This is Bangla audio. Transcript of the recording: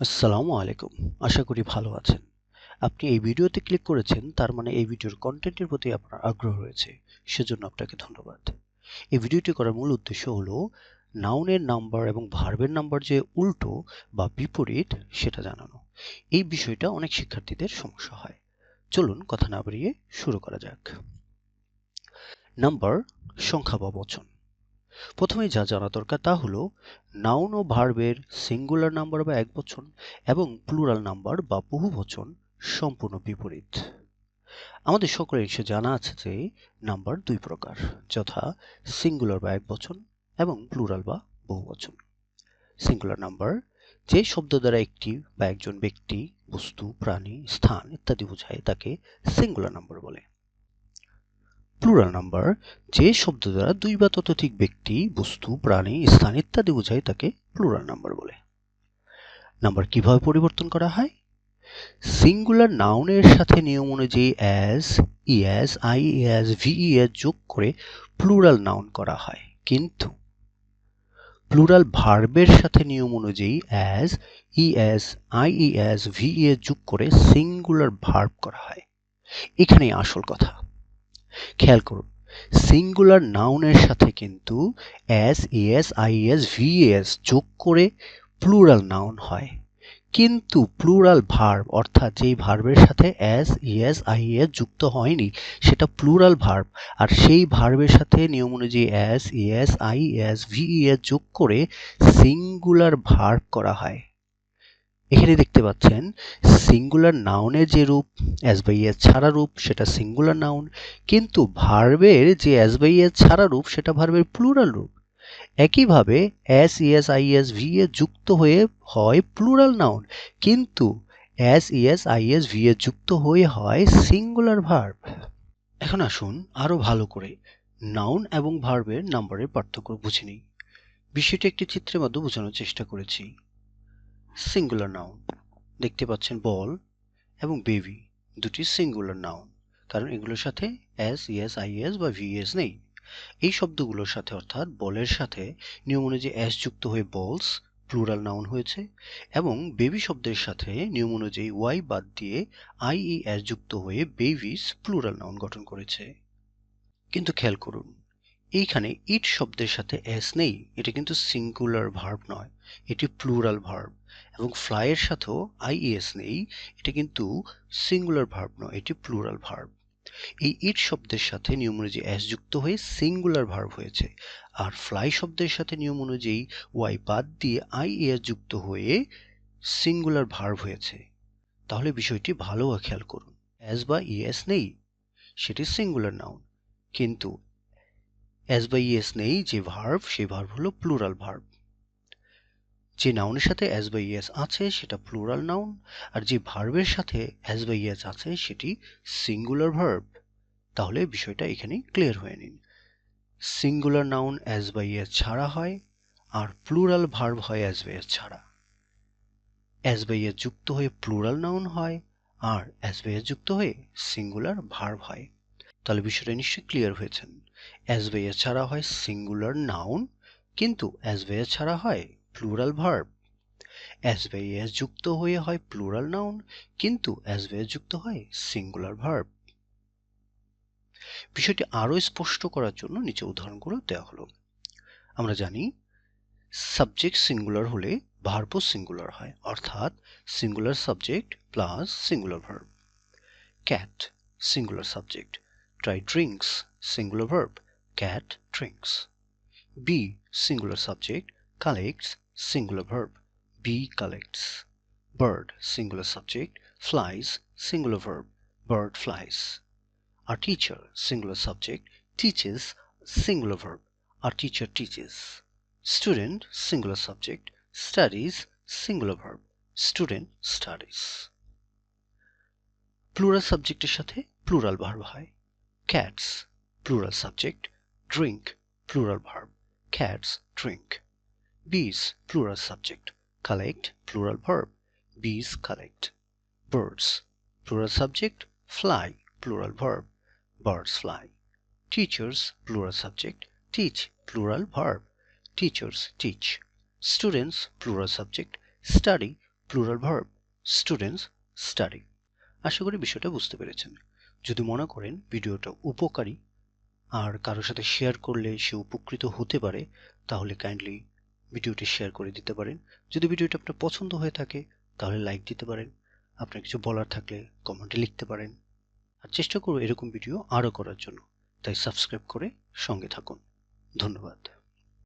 আসসালামু আলাইকুম। আশা করি ভালো আছেন। আপনি এই ভিডিওতে ক্লিক করেছেন, তার মানে এই ভিডিওর কন্টেন্টের প্রতি আপনার আগ্রহ রয়েছে। সেজন্য আপনাকে ধন্যবাদ। এই ভিডিওটি করার মূল উদ্দেশ্য হলো নাউনের নাম্বার এবং ভার্বের নাম্বার যে উল্টো বা বিপরীত, সেটা জানানো। এই বিষয়টা অনেক শিক্ষার্থীদের সমস্যা হয়। চলুন কথা না বাড়িয়ে শুরু করা যাক। নাম্বার সংখ্যা বা বচন। প্রথমে যা জানা দরকার তা হলো নাউন ও ভার্বের সিঙ্গুলার নাম্বার বা এক একবচন এবং প্লুরাল নাম্বার বা বহুবচন সম্পূর্ণ বিপরীত। আমাদের সকলের সে জানা আছে যে নাম্বার দুই প্রকার, যথা সিঙ্গুলার বা একবচন এবং প্লুরাল বা বহুবচন সিঙ্গুলার নাম্বার যে শব্দ দ্বারা একটি বা একজন ব্যক্তি, বস্তু, প্রাণী, স্থান ইত্যাদি বোঝায়, তাকে সিঙ্গুলার নাম্বার বলে। প্লুরাল নাম্বার যে শব্দ দ্বারা দুই বা ততোধিক ব্যক্তি, বস্তু, প্রাণী, স্থান ইত্যাদি বোঝায়, তাকে প্লুরাল নাম্বার বলে। নাম্বার কীভাবে পরিবর্তন করা হয়? সিঙ্গুলার নাউনের সাথে নিয়ম অনুযায়ী অ্যাজ ইএস আইএস ভিইএস যোগ করে প্লুরাল নাউন করা হয়। কিন্তু প্লুরাল ভার্বের সাথে নিয়ম অনুযায়ী অ্যাজ ইএস আইইএস ভিইএস যোগ করে সিঙ্গুলার ভার্ব করা হয়। এখানেই আসল কথা। খেয়াল করুন সিঙ্গুলার নাউনের সাথে কিন্তু এস ইএস আইএস ভিএস যোগ করে প্লুরাল নাউন হয়। কিন্তু প্লুরাল ভার্ব অর্থাৎ যেই ভার্বের সাথে এস ইএস আইএস যুক্ত হয়নি, সেটা প্লুরাল ভার্ব আর সেই ভার্বের সাথে নিয়ম অনুযায়ী এস ইএস আইএস ভিইএস যোগ করে সিঙ্গুলার ভার্ব করা হয়। এখানে দেখতে পাচ্ছেন সিঙ্গুলার নাউনের যে রূপ এস বাই এস ছাড়া রূপ, সেটা সিঙ্গুলার নাউন কিন্তু ভার্বের যে এস বাই এস ছাড়া রূপ, সেটা ভার্বের প্লুরাল রূপ। একইভাবে এস ইএস আইএস ভি এ যুক্ত হয়ে হয় প্লুরাল নাউন কিন্তু এস ইএস আইএস ভি এ যুক্ত হয়ে হয় সিঙ্গুলার ভার্ব এখন আসুন আরও ভালো করে নাউন এবং ভার্বের নাম্বারের পার্থক্য বুঝে নিই। বিষয়টি একটি চিত্রের মাধ্যমে বোঝানোর চেষ্টা করেছি। সিঙ্গুলার নাউন দেখতে পাচ্ছেন বল এবং বেবি দুটি সিঙ্গুলার নাউন কারণ এগুলোর সাথে এস ইএস আইএস বা ভিএস নেই। এই শব্দগুলোর সাথে অর্থাৎ বলের সাথে নিয়ম অনুযায়ী এস যুক্ত হয়ে বলস প্লুরাল নাউন হয়েছে এবং বেবি শব্দের সাথে নিয়ম অনুযায়ী ওয়াই বাদ দিয়ে আই ই এস যুক্ত হয়ে বেবিস প্লুরাল নাউন গঠন করেছে। কিন্তু খেয়াল করুন এইখানে ইট শব্দের সাথে এস নেই, এটা কিন্তু সিঙ্গুলার ভার্ব নয়, এটি প্লুরাল ভার্ব এবং ফ্লাইয়ের সাথেও আই আইএস নেই, এটা কিন্তু সিঙ্গুলার ভার্ব নয়, এটি প্লুরাল ভার্ব এই ইট শব্দের সাথে নিয়ম অনুযায়ী এস যুক্ত হয়ে সিঙ্গুলার ভার্ব হয়েছে, আর ফ্লাই শব্দের সাথে নিয়ম অনুযায়ী ওয়াই বাদ দিয়ে আই এস যুক্ত হয়ে সিঙ্গুলার ভার্ব হয়েছে। তাহলে বিষয়টি ভালোভাবে খেয়াল করুন এস বা ইএস নেই, সেটি সিঙ্গুলার নাউন কিন্তু এস বা ইএস নেই, যে ভার্ব সেই ভার্ব হলো প্লুরাল ভার্ব যে নাউনের সাথে এস বাই ইএস আছে, সেটা প্লুরাল নাউন আর যে ভার্বের সাথে এস বাই ইএস আছে, সেটি সিঙ্গুলার ভার্ব তাহলে বিষয়টা এখানেই ক্লিয়ার হয়ে নিন। Singular noun s by es ছাড়া হয়, আর প্লুরাল ভার্ব হয় এস বাই এস ছাড়া। এস বাই এস যুক্ত হয়ে প্লুরাল নাউন হয়, আর এস বাই এস যুক্ত হয়ে সিঙ্গুলার ভার্ব হয়। তাহলে বিষয়টা নিশ্চয়ই ক্লিয়ার হয়েছেন বাই এস ছাড়া হয় সিঙ্গুলার নাউন কিন্তু বাই এস ছাড়া হয় plural verb s by s যুক্ত হয়ে হয় প্লুরাল নাউন কিন্তু বাই এস যুক্ত হয় সিঙ্গুলার ভার্ব বিষয়টি আরও স্পষ্ট করার জন্য নিচে উদাহরণগুলো দেওয়া হলো। আমরা জানি সাবজেক্ট সিঙ্গুলার হলে ভার্বও সিঙ্গুলার হয়, অর্থাৎ singular subject plus singular verb cat singular subject try drinks singular verb cat drinks be singular subject collects singular verb bee collects bird singular subject flies singular verb bird flies our teacher singular subject teaches singular verb our teacher teaches student singular subject studies singular verb student studies plural সাবজেক্টের সাথে প্লুরাল ভার্ব হয় cats plural subject drink plural verb cats drink Bees, plural subject. Collect, plural verb. Bees collect. Birds, plural subject. Fly, plural verb. Birds fly. Teachers, plural subject. Teach, plural verb. Teachers teach. Students, plural subject. Study, plural verb students study আশা করি বিষয়টা বুঝতে পেরেছেন যদি মনে করেন ভিডিওটা উপকারী আর কারোর সাথে শেয়ার করলে সে উপকৃত হতে পারে, তাহলে কাইন্ডলি ভিডিওটি শেয়ার করে দিতে পারেন। যদি ভিডিওটি আপনার পছন্দ হয়ে থাকে, তাহলে লাইক দিতে পারেন। আপনার কিছু বলার থাকলে কমেন্টে লিখতে পারেন। আর চেষ্টা করব এরকম ভিডিও আরও করার জন্য। তাই সাবস্ক্রাইব করে সঙ্গে থাকুন। ধন্যবাদ।